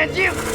他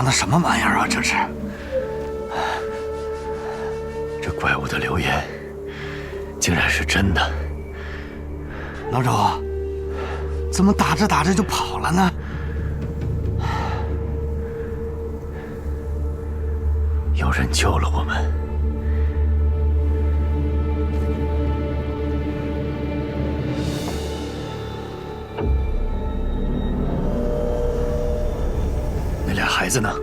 这他娘的什么玩意儿啊！这是这怪物的流言，竟然是真的。老周，怎么打着打着就跑了呢？有人救了我子呢？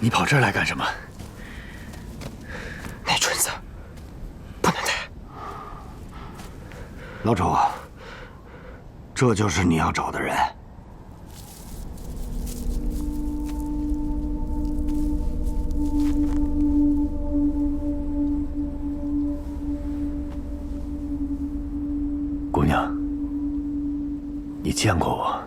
你跑这儿来干什么？那蠢子不能带。老周，这就是你要找的人。姑娘，你见过我，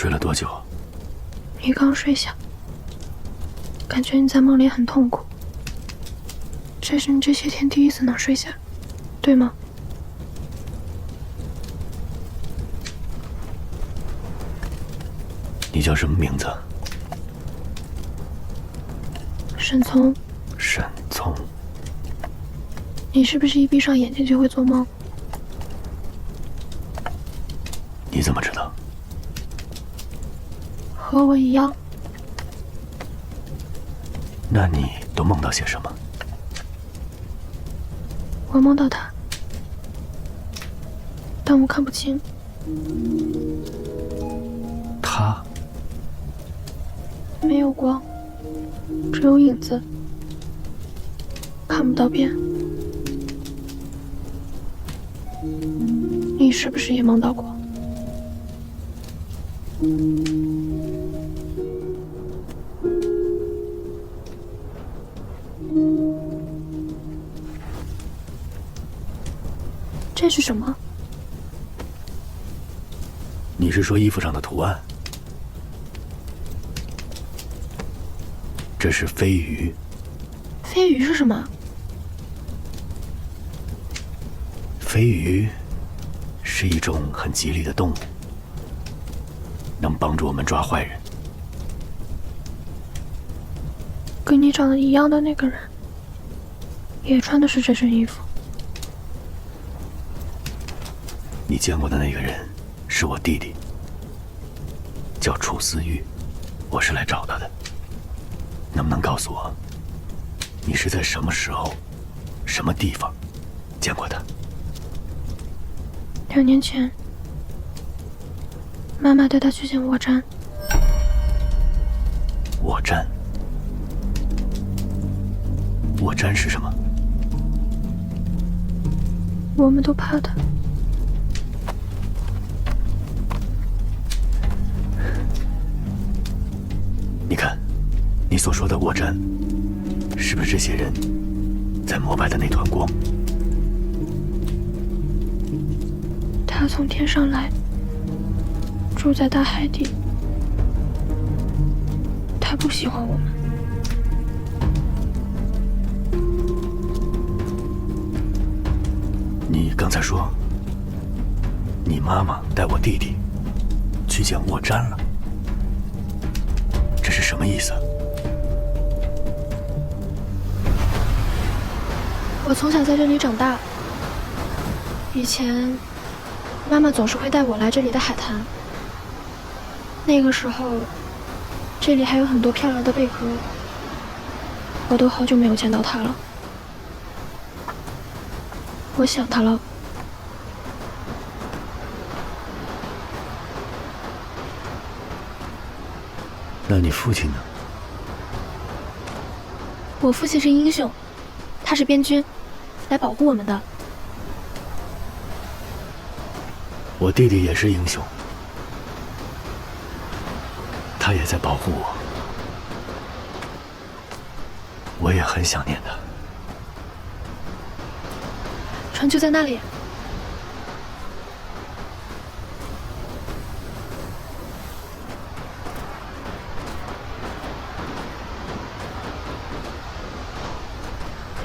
睡了多久？你刚睡下，感觉你在梦里很痛苦。这是你这些天第一次能睡下，对吗？你叫什么名字？沈从，沈从。你是不是一闭上眼睛就会做梦？你怎么知道？和我一样。那你都梦到些什么？我梦到他，但我看不清。他没有光，只有影子，看不到边。你是不是也梦到过？是什么？你是说衣服上的图案？这是飞鱼。飞鱼是什么？飞鱼是一种很吉利的动物，能帮助我们抓坏人。跟你长得一样的那个人，也穿的是这身衣服。你见过的那个人是我弟弟，叫楚思玉，我是来找他的。能不能告诉我，你是在什么时候、什么地方见过他？两年前，妈妈带他去见卧瞻。卧瞻？卧瞻是什么？我们都怕他。你看，你所说的卧瞻，是不是这些人在膜拜的那团光？他从天上来，住在大海底。他不喜欢我们。你刚才说，你妈妈带我弟弟去见沃詹了，什么意思？我从小在这里长大，以前妈妈总是会带我来这里的海滩。那个时候，这里还有很多漂亮的贝壳，我都好久没有见到它了。我想他了。那你父亲呢？我父亲是英雄，他是边军，来保护我们的。我弟弟也是英雄，他也在保护我，我也很想念他。船就在那里。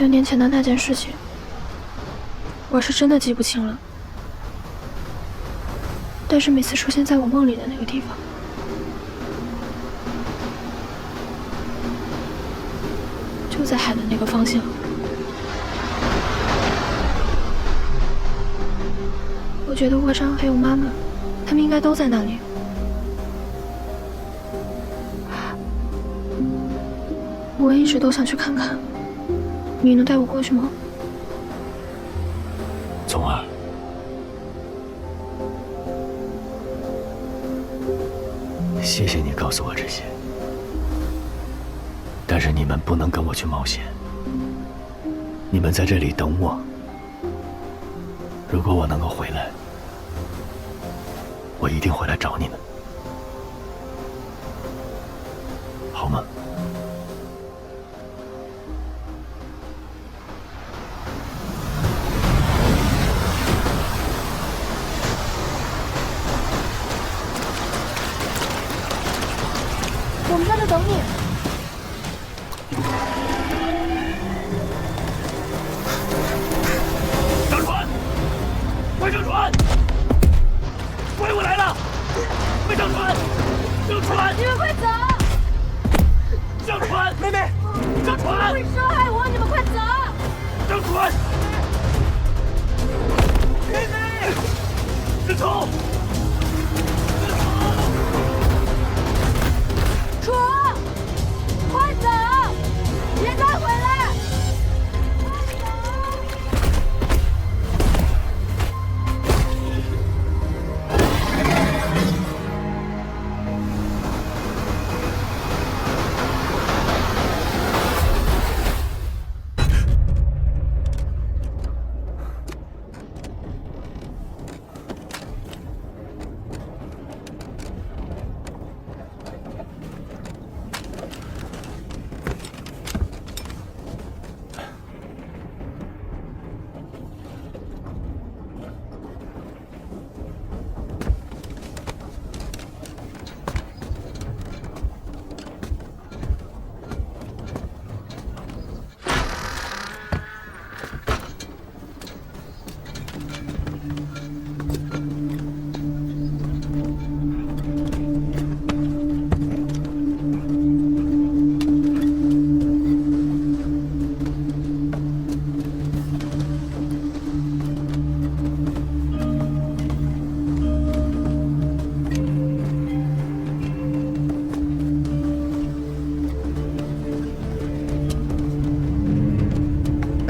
两年前的那件事情，我是真的记不清了。但是每次出现在我梦里的那个地方，就在海的那个方向。我觉得卧山还有妈妈，他们应该都在那里。我一直都想去看看，你能带我过去吗？从儿，谢谢你告诉我这些，但是你们不能跟我去冒险，你们在这里等我。如果我能够回来，我一定会来找你们，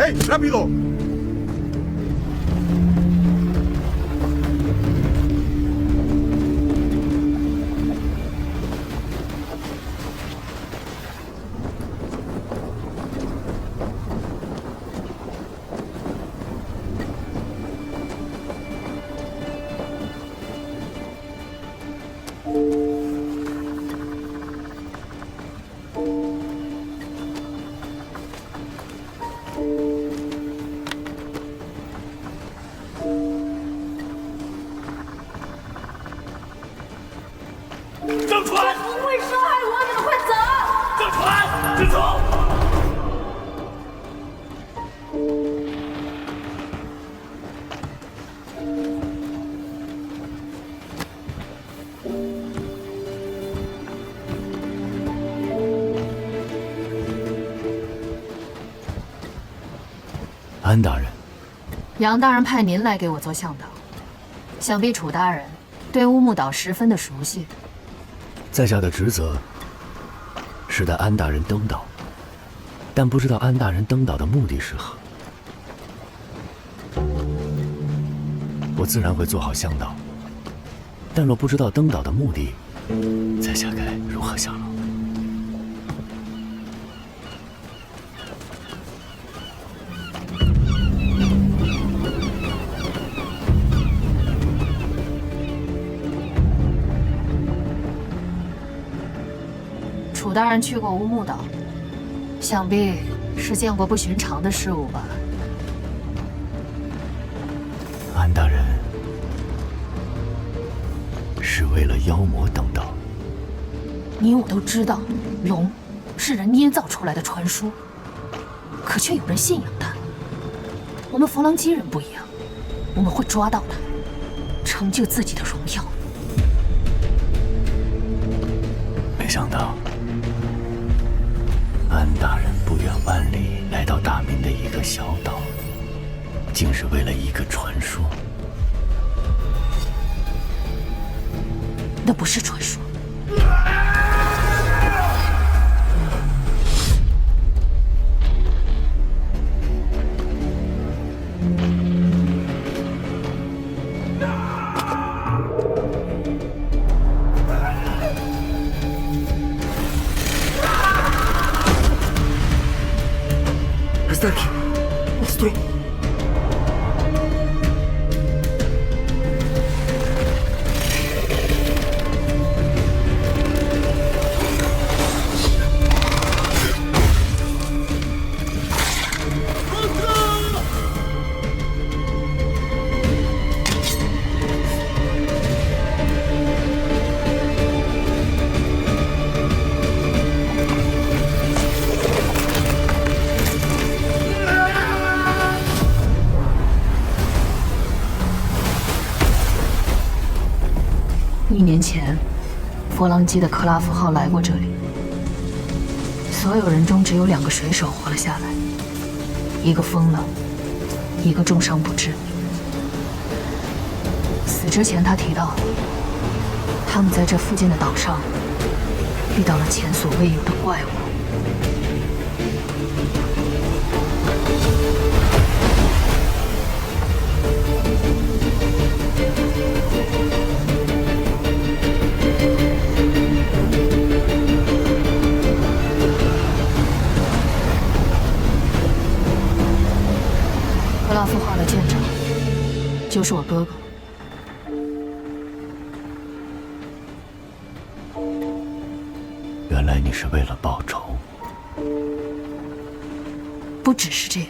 哎，rápido！安大人，杨大人派您来给我做向导，想必楚大人对乌木岛十分的熟悉。在下的职责是带安大人登岛，但不知道安大人登岛的目的是何。我自然会做好向导，但若不知道登岛的目的，在下该如何下落？大人去过乌木岛，想必是见过不寻常的事物吧？安大人是为了妖魔登岛，你我都知道，龙是人捏造出来的传说，可却有人信仰它。我们弗朗基人不一样，我们会抓到它，成就自己的荣耀。小岛，竟是为了一个传说。那不是传说，Está aqui. монстру. 佛朗基的克拉夫号来过这里，所有人中只有两个水手活了下来，一个疯了，一个重伤不治。死之前，他提到，他们在这附近的岛上遇到了前所未有的怪物。克拉夫号的舰长就是我哥哥。原来你是为了报仇。不只是这样，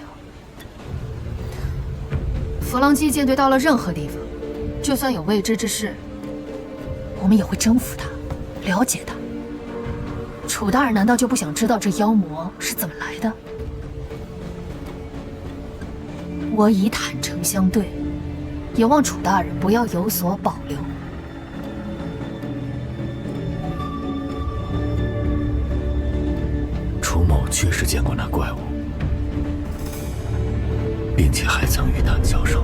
弗朗基舰队到了任何地方，就算有未知之事，我们也会征服它，了解它。楚大人难道就不想知道这妖魔是怎么来的？我已坦诚相对，也望楚大人不要有所保留。楚某确实见过那怪物，并且还曾与他交手。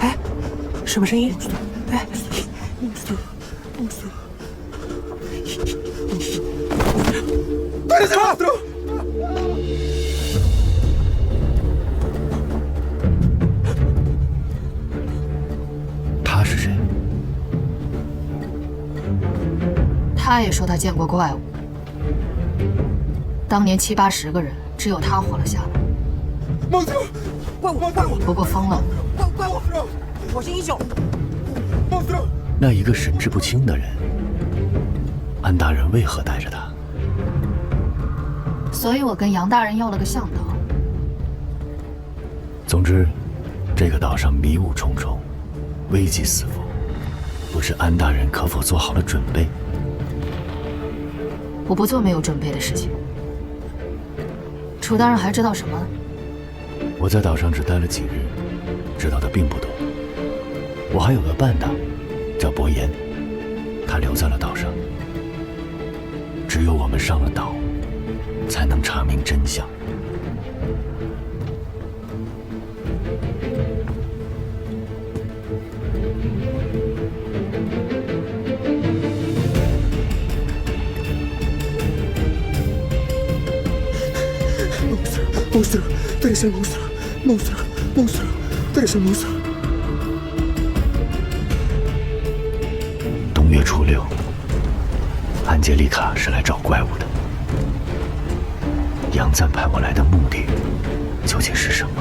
哎，什么声音？哎，他他也说他见过怪物，当年七八十个人，只有他活了下来。怪物！怪物！不过疯了，怪怪物！火星英雄！那一个神志不清的人，安大人为何带着他？所以我跟杨大人要了个向导。总之，这个岛上迷雾重重，危机四伏，不知安大人可否做好了准备？我不做没有准备的事情。楚大人还知道什么？我在岛上只待了几日，知道的并不多。我还有个伴的，叫伯言，他留在了岛上。只有我们上了岛，才能查明真相。Tú eres el monstruo. Monstruo, monstruo, tú eres el monstruo. 冬月初六，安杰丽卡是来找怪物的。杨赞派我来的目的究竟是什么？